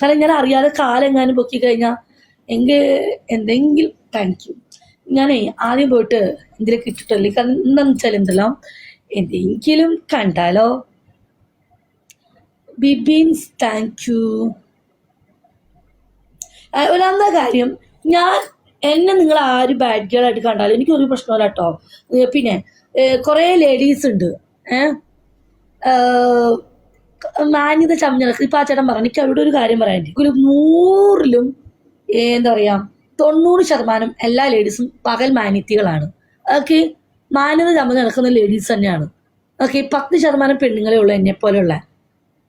കാരണം ഞാൻ അറിയാതെ കാലെങ്ങാനും പൊക്കി കഴിഞ്ഞാൽ എങ്കിൽ എന്തെങ്കിലും താങ്ക് യു ഞാനേ ആദ്യം പോയിട്ട് എന്തിലൊക്കെ ഇട്ടിട്ടല്ലേ കാരണം എന്താണെന്ന് വെച്ചാൽ എന്തെല്ലാം? എന്തെങ്കിലും കണ്ടാലോ? ബിബീൻസ് താങ്ക് യു ഒന്നാമത്തെ കാര്യം. ഞാൻ എന്നെ നിങ്ങൾ ആര് ബാഡ് ഗേൾ ആയിട്ട് കണ്ടാലും എനിക്ക് ഒരു പ്രശ്നമല്ല കേട്ടോ പിന്നെ കുറേ ലേഡീസ് ഉണ്ട്. ഏഹ് മാന്യത ചമഞ്ഞടക്ക് ഇപ്പം ആ ചേട്ടൻ പറഞ്ഞു എനിക്ക് അവിടെ ഒരു കാര്യം പറയാനുണ്ട്. ഒരു നൂറിലും എന്താ പറയുക തൊണ്ണൂറ് ശതമാനം എല്ലാ ലേഡീസും പകൽ മാന്യത്തികളാണ് ഓക്കെ മാന്യത ചമഞ്ഞ് നടക്കുന്ന ലേഡീസ് തന്നെയാണ്. ഓക്കെ പത്ത് ശതമാനം പെണ്ണുങ്ങളെ ഉള്ളൂ എന്നെ പോലെയുള്ള.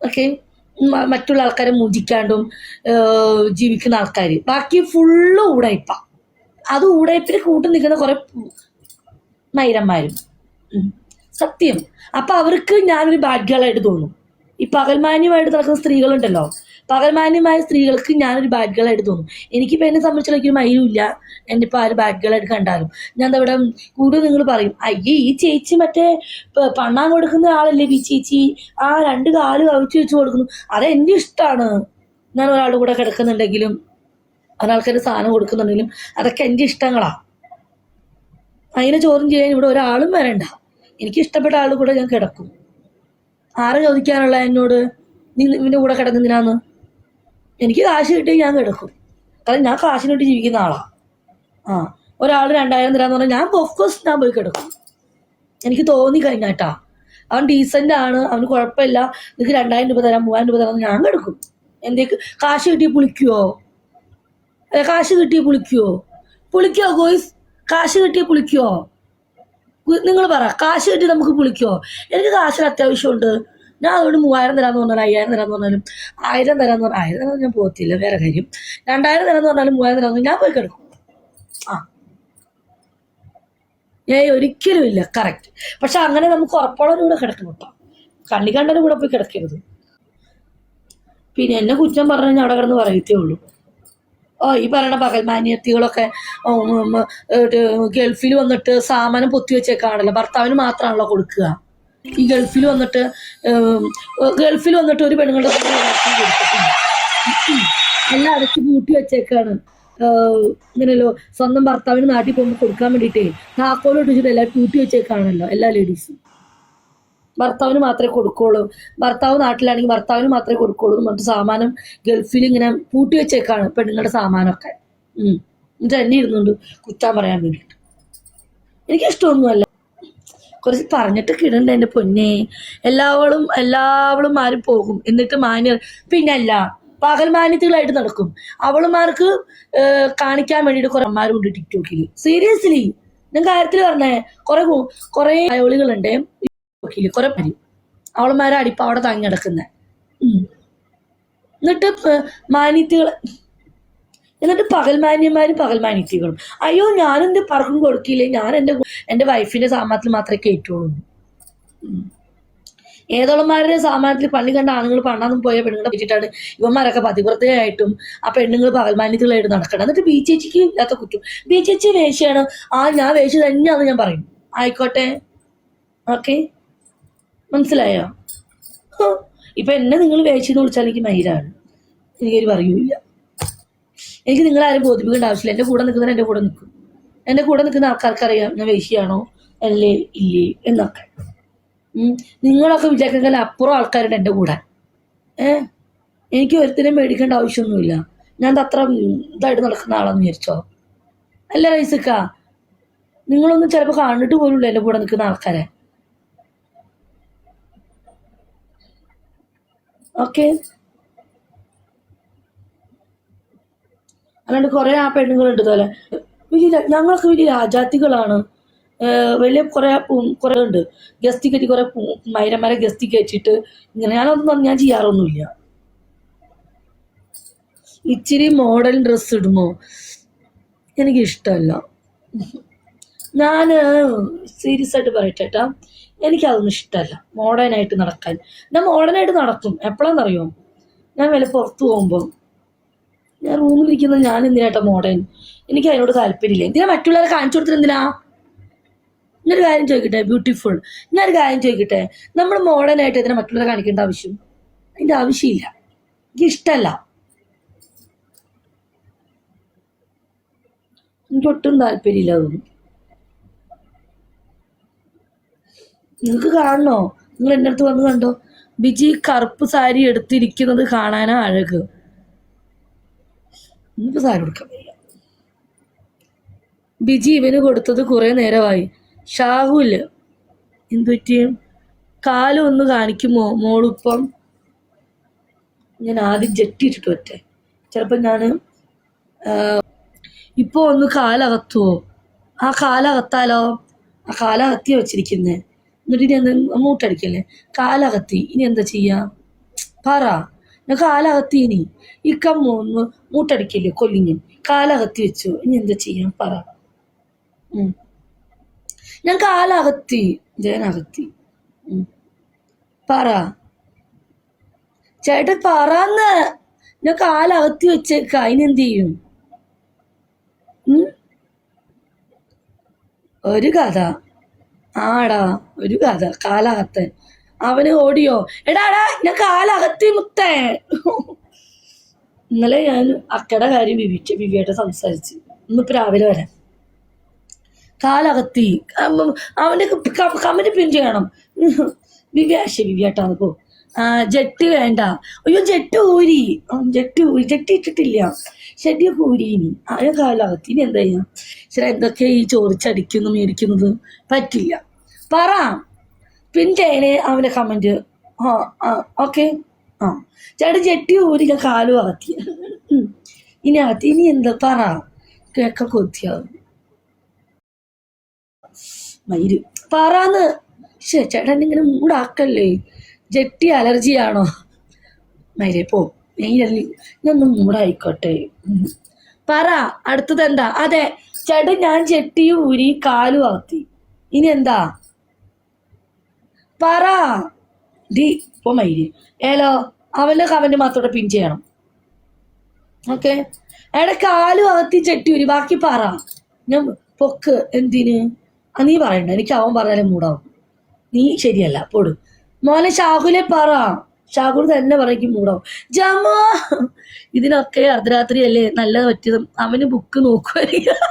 ഓക്കെ മറ്റുള്ള ആൾക്കാരെ മുജിക്കാണ്ടും ജീവിക്കുന്ന ആൾക്കാർ ബാക്കി ഫുള്ള് ഊടായ്പ അത് ഊടായ്പിന് കൂട്ടി നിൽക്കുന്ന കുറെ മൈരന്മാരും. സത്യം. അപ്പൊ അവർക്ക് ഞാനൊരു ഗേളായിട്ട് തോന്നും. ഈ പകൽമാന്യമായിട്ട് നടക്കുന്ന സ്ത്രീകളുണ്ടല്ലോ. പകൽമാന്യമായ സ്ത്രീകൾക്ക് ഞാനൊരു ബാഡ് ഗേൾ ആയിട്ട് തോന്നും. എനിക്കിപ്പോൾ എന്നെ സംബന്ധിച്ചുള്ള ഒരു എന്നെ ഇപ്പോൾ ആര് ബാഡ് ഗേൾ ആയിട്ട് കണ്ടാലും. ഞാൻ അവിടെ കൂടുതൽ നിങ്ങൾ പറയും അയ്യേ ഈ ചേച്ചി മറ്റേ പണ്ണാൻ കൊടുക്കുന്ന ആളല്ലേ ഈ ചേച്ചി? ആ രണ്ട് കാൽ കവിച്ച് വെച്ച് കൊടുക്കുന്നു. അത് എന്റെ ഇഷ്ടമാണ് ഞാൻ ഒരാളുടെ കൂടെ കിടക്കുന്നുണ്ടെങ്കിലും ഒരാൾക്കൊരു സാധനം കൊടുക്കുന്നുണ്ടെങ്കിലും അതൊക്കെ എന്റെ ഇഷ്ടങ്ങളാ. അതിനെ ചോദ്യം ചെയ്യാൻ ഇവിടെ ഒരാളും വരണ്ട. എനിക്ക് ഇഷ്ടപ്പെട്ട ആളുടെ കൂടെ ഞാൻ കിടക്കും. ആരെ ചോദിക്കാനുള്ള എന്നോട്? നീ ഇവന്റെ കൂടെ കിടക്കുന്നതിനാന്ന് എനിക്ക് കാശ് കിട്ടി ഞാൻ കിടക്കും. കാരണം ഞാൻ കാശിന് വേണ്ടി ജീവിക്കുന്ന ആളാ. ആ ഒരാൾ രണ്ടായിരം തരാന്ന് പറഞ്ഞാൽ ഞാൻ ഓഫ്കോഴ്സ് ഞാൻ പോയി കിടക്കും. എനിക്ക് തോന്നി കഴിഞ്ഞാട്ടാ അവൻ ഡീസന്റ് ആണ് അവന് കുഴപ്പമില്ല. നിനക്ക് രണ്ടായിരം രൂപ തരാം മൂവായിരം രൂപ തരാം ഞാൻ കിടക്കും. എന്തേക്ക്? കാശ് കിട്ടി പുളിക്കുവോ? കാശ് കിട്ടി പുളിക്കുവോ? പുളിക്കോ ഗോയ്സ്? കാശ് കിട്ടി പുളിക്കുവോ? നിങ്ങൾ പറ കാശ് കിട്ടി നമുക്ക് പുളിക്കോ എനിക്ക് കാശിന് അത്യാവശ്യമുണ്ട്. ഞാൻ അതുകൊണ്ട് മൂവായിരം തരാന്ന് പറഞ്ഞാലും അയ്യായിരം തരാന്ന് പറഞ്ഞാലും ആയിരം തരാന്ന് പറഞ്ഞാൽ ആയിരം തരാമെന്ന് ഞാൻ പോകത്തില്ല വേറെ കാര്യം. രണ്ടായിരം തരാന്ന് പറഞ്ഞാലും മൂവായിരം തരാന്ന് ഞാൻ പോയി കിടക്കും. ആ. ഏയ് ഒരിക്കലും ഇല്ല. കറക്റ്റ് പക്ഷെ അങ്ങനെ നമുക്ക് ഉറപ്പുള്ളവരുടെ കൂടെ കിടക്കണം കേട്ടോ. കണ്ണി കണ്ടതിന്റെ കൂടെ പോയി കിടക്കരുത്. പിന്നെ എന്നെ കുറ്റം പറഞ്ഞു കഴിഞ്ഞാൽ അവിടെ കിടന്ന് പറയത്തേ ഉള്ളൂ. ഈ പറയണ പകൽ മാന്യത്തികളൊക്കെ ഗൾഫിൽ വന്നിട്ട് സാമാനം പൊത്തി വെച്ചേക്കാണല്ലോ. ഭർത്താവിന് മാത്രമാണല്ലോ കൊടുക്കുക. ഈ ഗൾഫിൽ വന്നിട്ട് ഗൾഫിൽ വന്നിട്ട് ഒരു പെണ്ണുങ്ങളുടെ. എല്ലാം അടച്ച് കൂട്ടി വെച്ചേക്കാണ്. ഇങ്ങനല്ലോ സ്വന്തം ഭർത്താവിന് നാട്ടിൽ പോകുമ്പോൾ കൊടുക്കാൻ വേണ്ടിയിട്ടേ താക്കോലോട്ട് വെച്ചിട്ട് എല്ലാം കൂട്ടി വെച്ചേക്കാണല്ലോ എല്ലാ ലേഡീസും. ഭർത്താവിന് മാത്രമേ കൊടുക്കുള്ളൂ. ഭർത്താവ് നാട്ടിലാണെങ്കിൽ ഭർത്താവിന് മാത്രമേ കൊടുക്കുള്ളൂ എന്ന് പറഞ്ഞിട്ട് സാമാനം ഗൾഫിൽ ഇങ്ങനെ പൂട്ടി വെച്ചേക്കാണ് പെണ്ണുങ്ങളുടെ സാമാനമൊക്കെ. എന്നിട്ട് എന്നെ ഇരുന്നുണ്ട് കുറ്റാൻ പറയാൻ വേണ്ടിയിട്ട്. എനിക്ക് ഇഷ്ടമൊന്നുമല്ല കുറച്ച് പറഞ്ഞിട്ട് കിടണ്ട എന്റെ പൊന്നെ. എല്ലാവളും എല്ലാവളും ആരും പോകും. എന്നിട്ട് മാന്യർ പിന്നല്ല പകൽ മാന്യത്തുകളായിട്ട് നടക്കും. അവളുമാർക്ക് കാണിക്കാൻ വേണ്ടിയിട്ട് കുറെ അമ്മമാരുണ്ട് ടിക്ടോക്കിൽ സീരിയസ്ലി. ഞാൻ കാര്യത്തിൽ പറഞ്ഞേ. കുറേ കുറെ അയോളികളുണ്ട്. പേര്. അവളുമാരെ അടിപ്പ അവിടെ തങ്ങി കിടക്കുന്നത് എന്നിട്ട് മാന്യത്തികൾ എന്നിട്ട് പകൽ മാന്യന്മാരും പകൽ മാന്യത്തികളും അയ്യോ ഞാനെന്ത് പറക്കും കൊടുക്കില്ലേ? ഞാൻ എന്റെ എന്റെ വൈഫിന്റെ സാമാനത്തിൽ മാത്രമേ കയറ്റുള്ളൂ ഏതോളന്മാരുടെ സാമാനത്തിൽ പള്ളി കണ്ട ആണുങ്ങൾ പണ്ടാന്നും പോയ പെണ്ണുങ്ങളെ പറ്റിയിട്ടാണ് ഇവന്മാരൊക്കെ പതിവ്രതയായിട്ടും ആ പെണ്ണുങ്ങൾ പകൽമാന്യത്തികളായിട്ട് നടക്കണം എന്നിട്ട് ബി ചേച്ചിക്ക് ഇല്ലാത്ത കുറ്റം. ബി ചേച്ചി വേശിയാണ്. ആ ഞാൻ വേശി തന്നെയാണെന്ന് ഞാൻ പറയും. ആയിക്കോട്ടെ. ഓക്കെ. മനസ്സിലായോ? ഇപ്പൊ എന്നെ നിങ്ങൾ വേച്ചെന്ന് വിളിച്ചാൽ എനിക്ക് മൈരാണ്. എനിക്കൊരു പറയൂല എനിക്ക് നിങ്ങളാരും ബോധിപ്പിക്കേണ്ട ആവശ്യമില്ല. എന്റെ കൂടെ നിൽക്കുന്നവർ എന്റെ കൂടെ നിൽക്കും. എന്റെ കൂടെ നിൽക്കുന്ന ആൾക്കാർക്കറിയാം ഞാൻ വേശിയാണോ അല്ലേ ഇല്ലേ എന്നൊക്കെ. നിങ്ങളൊക്കെ വിചാരിക്കുന്നതിൽ അപ്പുറം ആൾക്കാരുണ്ട് എന്റെ കൂടെ. ഏ എനിക്ക് ഒരുത്തിനും മേടിക്കേണ്ട ആവശ്യമൊന്നുമില്ല. ഞാൻ അത്ര ഇതായിട്ട് നടക്കുന്ന ആളാന്ന് വിചാരിച്ചോ? അല്ല റൈസക്ക നിങ്ങളൊന്നും ചിലപ്പോൾ കണ്ടിട്ട് പോലുമില്ല എന്റെ കൂടെ നിൽക്കുന്ന ആൾക്കാരെ. ഓക്കെ. അല്ലാണ്ട് കുറെ ആ പെണ്ണുങ്ങളുണ്ട് പോലെ വലിയ ഞങ്ങളൊക്കെ വലിയ രാജാത്തികളാണ് വലിയ കുറെ കുറെ ഉണ്ട്. ഗസ്റ്റി കയറ്റി കുറെ മൈരന്മാരെ ഗസ്റ്റി കയറ്റിയിട്ട് ഇങ്ങനെ ഞാനൊന്നും ഞാൻ ചെയ്യാറൊന്നുമില്ല. ഇച്ചിരി മോഡൽ ഡ്രസ് ഇടുമോ? എനിക്ക് ഇഷ്ടമല്ല ഞാൻ സീരിയസ് ആയിട്ട് പറയട്ടെ എനിക്കതൊന്നും ഇഷ്ടമല്ല. മോഡേണായിട്ട് നടക്കാൻ. ഞാൻ മോഡേണായിട്ട് നടക്കും. എപ്പോഴാണെന്നറിയോ ഞാൻ വില പുറത്ത് പോകുമ്പോൾ ഞാൻ റൂമിലിരിക്കുന്നത് ഞാൻ എന്തിനായിട്ടാ മോഡേൺ എനിക്ക് അതിനോട് താല്പര്യമില്ല. എന്തിനാ മറ്റുള്ളവരെ കാണിച്ചു കൊടുത്തിട്ട് എന്തിനാ? ഞാനൊരു കാര്യം ചോദിക്കട്ടെ ബ്യൂട്ടിഫുൾ ഞാനൊരു കാര്യം ചോദിക്കട്ടെ നമ്മൾ മോഡേൺ ആയിട്ട് ഇതിനെ മറ്റുള്ളവരെ കാണിക്കേണ്ട ആവശ്യം? അതിന്റെ ആവശ്യമില്ല. എനിക്ക് ഇഷ്ടമല്ല. എനിക്കൊട്ടും താല്പര്യമില്ല അതൊന്നും. നിങ്ങൾക്ക് കാണണോ? നിങ്ങൾ എന്റെ അടുത്ത് വന്ന് കണ്ടോ? ബിജി കറുപ്പ് സാരി എടുത്തിരിക്കുന്നത് കാണാനാ അഴക്. നിങ്ങൾക്ക് സാരി കൊടുക്കാൻ വയ്യ ബിജി ഇവന് കൊടുത്തത് കുറേ നേരമായി. ഷാഹുൽ എന്തു പറ്റിയും കാലം ഒന്ന് കാണിക്കുമോ? മോളിപ്പം ഞാൻ ആദ്യം ജെട്ടിയിട്ടിട്ട് പറ്റേ ചിലപ്പോൾ ഞാൻ ഇപ്പോൾ ഒന്ന് കാലകത്തുവോ? ആ കാലകത്താലോ? ആ കാലകത്തി വെച്ചിരിക്കുന്നേ. എന്നിട്ട് ഇനി എന്താ മൂട്ടടിക്കല്ലേ? കാലകത്തി. ഇനി എന്താ ചെയ്യാ? പറ. ഞാൻ കാലകത്തി ഇനി. ഈ കമ്മൊന്ന് മൂട്ടടിക്കല്ലേ കൊല്ലിങ്ങൻ കാലകത്തി വെച്ചു. ഇനി എന്താ ചെയ്യാൻ പറ. ഞാൻ കാലകത്തി. ജയനകത്തി. പറ. ചേട്ടൻ പറന്ന്. ഞാൻ കാലകത്തി വെച്ചേക്ക. അതിനെന്ത് ചെയ്യും? ഒരു കഥ. ആടാ ഒരു കഥ കാലകത്തൻ അവന് ഓടിയോ എടാടാ ഞാൻ കാലകത്തി മുത്തേ. ഇന്നലെ ഞാൻ അക്കടെ കാര്യം വിവിച്ച് വിവിയായിട്ട് സംസാരിച്ച്. ഇന്നിപ്പോ രാവിലെ വരാം. കാലകത്തി അവന്റെ കമന്റ് പിൻ ചെയ്യണം. വിവ്യാശ വിവ്യാട്ടാന്ന് പോ. ജെട്ടി വേണ്ട. അയ്യോ ജെട്ട് ഊരി. ജെട്ട് ഊരി. ജെട്ടി ഇട്ടിട്ടില്ല. ഷെഡിയൊക്കെ ഊരി ഇനി ആയ കാലാവധി ഇനി എന്താ ചെയ്യാം? ശരി എന്തൊക്കെ ഈ ചോദിച്ചടിക്കുന്നു മേടിക്കുന്നത്? പറ്റില്ല. പറ. പിന്നെ അവന്റെ കമന്റ് ആ ആ ഓക്കെ. ആ. ചേട്ടൻ ജെട്ടി ഊരിക കാലും അകത്തി. ഇനി അകത്തി. ഇനി എന്താ? പറ. കേക്ക കൊത്തിയാവും മയിര് പറന്ന്. ശേ ചേട്ടൻ ഇങ്ങനെ മൂടാക്കല്ലേ? ജെട്ടി അലർജിയാണോ? മൈരേ പോ. മെയിലല്ലി ഇതൊന്നും മൂടായിക്കോട്ടെ പറ അടുത്തത് എന്താ? അതെ ചേട്ടൻ ഞാൻ ചെട്ടിയും ഊരി കാലും അകത്തി ഇനി എന്താ? പറ. ഡി ഇപ്പൊ മൈര്. ഏലോ അവന്റെ കമന്റ് മാത്രം പിൻ ചെയ്യണം. ഓക്കെ. എടെ കാലും അകത്തി ചെട്ടി ഊരി. ബാക്കി പറ. ഞാൻ പൊക്ക്. എന്തിന്? നീ പറയണ്ട. എനിക്ക് അവൻ പറഞ്ഞാലേ മൂടാവും. നീ ശരിയല്ല. പോട്. മോനെ ഷാഹുലെ പറ. ഷാഹുൽ തന്നെ പറയും മൂടാവും ജമാ. ഇതിനൊക്കെ അർദ്ധരാത്രി അല്ലേ നല്ലത് പറ്റിയതും. അവന് ബുക്ക് നോക്കുമായിരിക്കും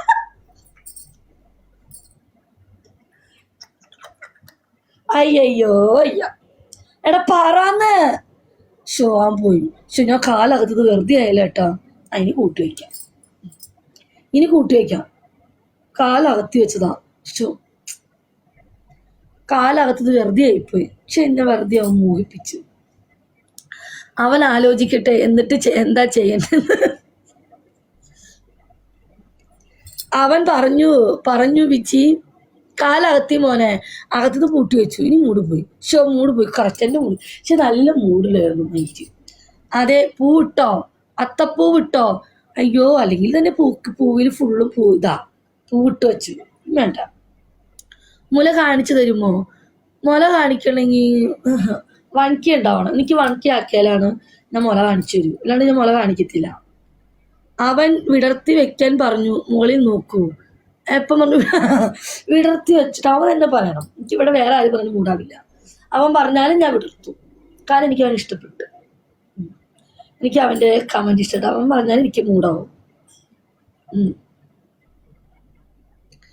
അയ്യോ അയ്യ. എടാ പറന്ന്. ഷോവാൻ പോയി. ഷോ ഞാൻ കാലകത്തത് വെറുതെ ആയില്ല കേട്ടാ അതിന് കൂട്ടി വയ്ക്കാം. ഇനി കൂട്ടി വയ്ക്കാം. കാലകത്തി വെച്ചതാ. ഷോ കാലകത്തത് വെറുതെ ആയിപ്പോയി. പക്ഷെ എന്നെ വെറുതെ അവൻ മോഹിപ്പിച്ചു. അവൻ ആലോചിക്കട്ടെ എന്നിട്ട് എന്താ ചെയ്യേണ്ടത്? അവൻ പറഞ്ഞു പറഞ്ഞു വിച്ചി കാലകത്തി മോനെ അകത്തത് പൂട്ടി വെച്ചു. ഇനി മൂട് പോയി. ഷോ മൂട് പോയി. കറക്റ്റ് എന്റെ മൂട്. പക്ഷെ നല്ല മൂടിലായിരുന്നു നൈറ്റ് അതെ പൂ ഇട്ടോ അത്തപ്പൂ വിട്ടോ അയ്യോ അല്ലെങ്കിൽ തന്നെ പൂക്ക് പൂവിൽ ഫുള്ളും പൂ ഇതാ പൂ ഇട്ട് വെച്ചു വേണ്ട. മുല കാണിച്ചു തരുമോ? മുല കാണിക്കണമെങ്കിൽ വണക്കി ഉണ്ടാവണം. എനിക്ക് വണക്കി ആക്കിയാലാണ് ഞാൻ മുല കാണിച്ചു തരൂ. അല്ലാണ്ട് ഞാൻ മുല കാണിക്കത്തില്ല. അവൻ വിടർത്തി വെക്കാൻ പറഞ്ഞു മുകളിൽ നോക്കൂ. എപ്പം പറഞ്ഞു വിടർത്തി വെച്ചിട്ട് അവൻ തന്നെ പറയണം. എനിക്ക് ഇവിടെ വേറെ ആരും പറഞ്ഞു മൂടാവില്ല അവൻ പറഞ്ഞാലും ഞാൻ വിടർത്തു. കാരണം എനിക്ക് അവൻ ഇഷ്ടപ്പെട്ടു. എനിക്ക് അവന്റെ കമന്റ് ഇഷ്ടപ്പെട്ടു. അവൻ പറഞ്ഞാലും എനിക്ക് മൂടാവും.